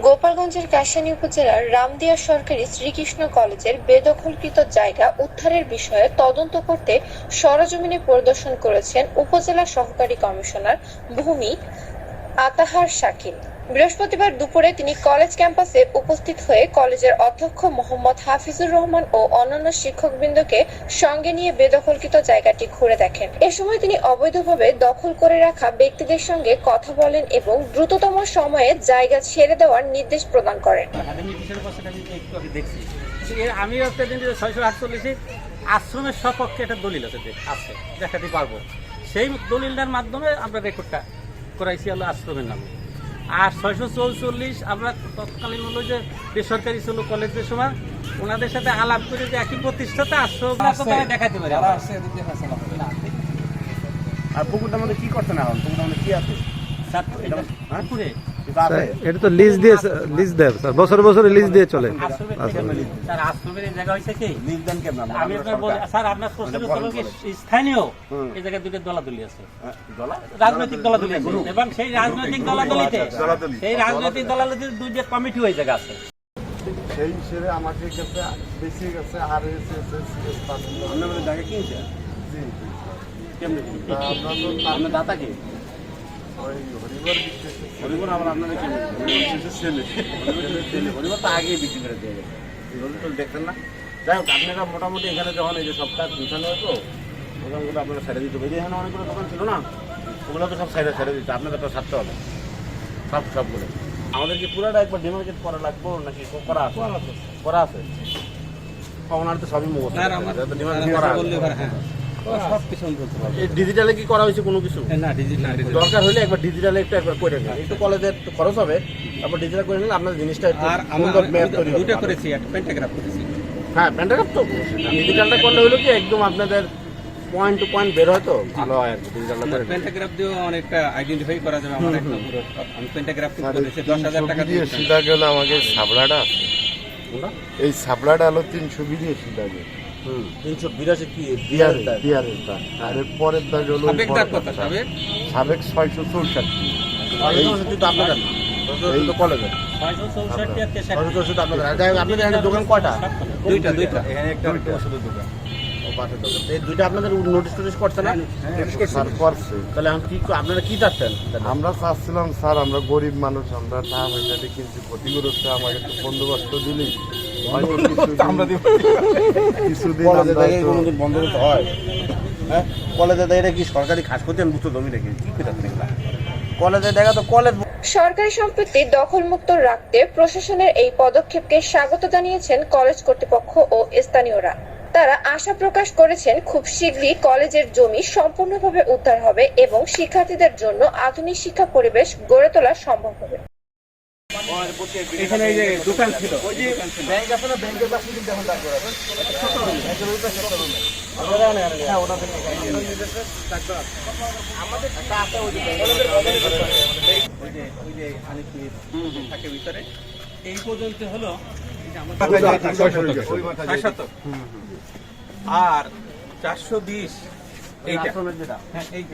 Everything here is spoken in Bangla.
গোপালগঞ্জের কাশানী উপজেলার রামদিয়া সরকারি শ্রীকৃষ্ণ কলেজের বেদখলকৃত জায়গা উদ্ধারের বিষয়ে তদন্ত করতে সরজমিনে পরিদর্শন করেছেন উপজেলা সহকারী কমিশনার ভূমি আতাহার শাকিল। বৃহস্পতিবার দুপুরে তিনি কলেজ ক্যাম্পাসে উপস্থিত হয়ে কলেজের অধ্যক্ষ মোহাম্মদ হাফিজুর রহমান ও অন্যান্য শিক্ষকবৃন্দকে সঙ্গে নিয়ে বেদখলকৃত জায়গাটি ঘুরে দেখেন। এ সময় তিনি অবৈধভাবে দখল করে রাখা ব্যক্তিদের সঙ্গে কথা বলেন এবং দ্রুততম সময়ে জায়গা ছেড়ে দেওয়ার নির্দেশ প্রদান করেন। আমি একটা দিন ছয়শো আটচল্লিশে আশ্রমের সপক্ষে একটা দলিল আছে আছে, দেখাতে পারব। সেই দলিলটার মাধ্যমে আমরা রেকর্ডটা করাইছি হলো আশ্রমের নামে। আর ছয়শো চৌচল্লিশ আমরা তৎকালীন হলো যে বেসরকারি ছিল কলেজের সময় ওনাদের সাথে আলাপ করে যে একই প্রতিষ্ঠাতা আসছো দেখাতে পারি আমরা। আর পুকুরটা মধ্যে কি না এখন? পুকুরটা মধ্যে কি আছে? স্যার, হ্যাঁ? পুকুরে। আছে এটা তো লিজ দিয়ে লিজ দেয় স্যার বছর বছরে লিজ দিয়ে চলে। স্যার আশ্রমের এই জায়গা হয়েছে কি? লিজ দেন কেমন আমি আপনার বলি স্যার আপনার প্রশ্ন হলো কি? স্থানীয়? এই জায়গায় দুটো দলাদলি আছে। হ্যাঁ, রাজনৈতিক দলাদলি আছে। এবং সেই রাজনৈতিক দলাদলিতে সেই রাজনৈতিক দলাদলিতে দুইটা কমিটি ওই জায়গা আছে। সেই হিসেবে আমাকে কাছে বেশি গেছে আর এস এস এস এস আপনার মধ্যে কেমনে? আমরা তো দাতা কি? ওই হরিবর হরিবর আবার আপনারা কি ছেলে ছেলে হরিবর তো আগেই বিক্রি করে দিয়ে গেছে। দেখতেন না। যাই হোক আপনারা মোটামুটি এখানে যখন এই যে সপ্তাহ গুছানো হতো দোকানগুলো আপনারা ছেড়ে দিতে হবে। এখানে অনেকগুলো দোকান ছিল না ওগুলো তো সব সাইডে ছেড়ে দিতে আপনাদের তো ছাড়তে হবে। সব সবগুলো। আমাদের কি পুরোটা একবার ডিমার্কেট করা লাগবে নাকি করা আছে? করা আছে। ওনার তো সবই মুখস্থ ডিমার্কেট করা ডিজিটালে কি করা হয়েছে কোনো কিছু? না ডিজিটাল দরকার হলে একবার ডিজিটালে একটু একবার করে নিন। একটু কলেজের খরচ হবে তারপর ডিজিটাল করে নিলে আপনার জিনিসটা আর হবে দুটো করেছি একটা পেন্টাগ্রাফ করেছি। হ্যাঁ প্যান্টাগ্রাফ তো ডিজিটালটা করলে হলো কি একদম আপনাদের পয়েন্ট টু পয়েন্ট বের হয় তো ভালো হয় আর কি ডিজিটালটা করে নিলে। পেন্টাগ্রাফ দিয়েও অনেকটা আইডেন্টিফাই করা যাবে আমার একটা পুরো আমি পেন্টাগ্রাফ করেছি দশ হাজার টাকা দিয়ে সিধা গেল আমাকে সাবলাটা? এই সাবলাটা হলো তিনশো বিঘে সিধা গেল। তিনশো বিরাশি কি বিহারের দাগ? আর এর পরের দাগ হলো সাবেক ছয়শো চৌষট্টি। আপনাদের আপনাদের। দোকান কটা দুইটা দুইটা। এখানে একটা ওষুধের দোকান। ও পাশের এই দুইটা আপনাদের নোটিশ টোটিস করছে না? স্যার করছে। তাহলে এখন কি আপনারা কি চাচ্ছেন? আমরা চাচ্ছিলাম স্যার আমরা গরিব মানুষ আমরা টাকা কিন্তু ক্ষতিগ্রস্ত আমাকে একটু বন্দোবস্ত দিলি কিছুদিন কোনোদিন হয়। হ্যাঁ? কলেজে দেখা কি সরকারি খাস করতে? বুঝতে জমি রেখে কি পেতাম কলেজে দেখা তো কলেজ সরকারি সম্পত্তি দখলমুক্ত রাখতে প্রশাসনের এই পদক্ষেপকে স্বাগত জানিয়েছেন কলেজ কর্তৃপক্ষ ও স্থানীয়রা। তারা আশা প্রকাশ করেছেন খুব শীঘ্রই কলেজের জমি সম্পূর্ণভাবে উদ্ধার হবে এবং শিক্ষার্থীদের জন্য আধুনিক শিক্ষা পরিবেশ গড়ে তোলা সম্ভব হবে। এখানে যে দোকান ছিল। ব্যাংক আছে না ব্যাংকের পাশে কিন্তু এখন ডাক করা ওই যে ওই যে থাকে ভিতরে। এই পর্যন্ত হলো আর চারশো বিশ এইটা। হ্যাঁ এই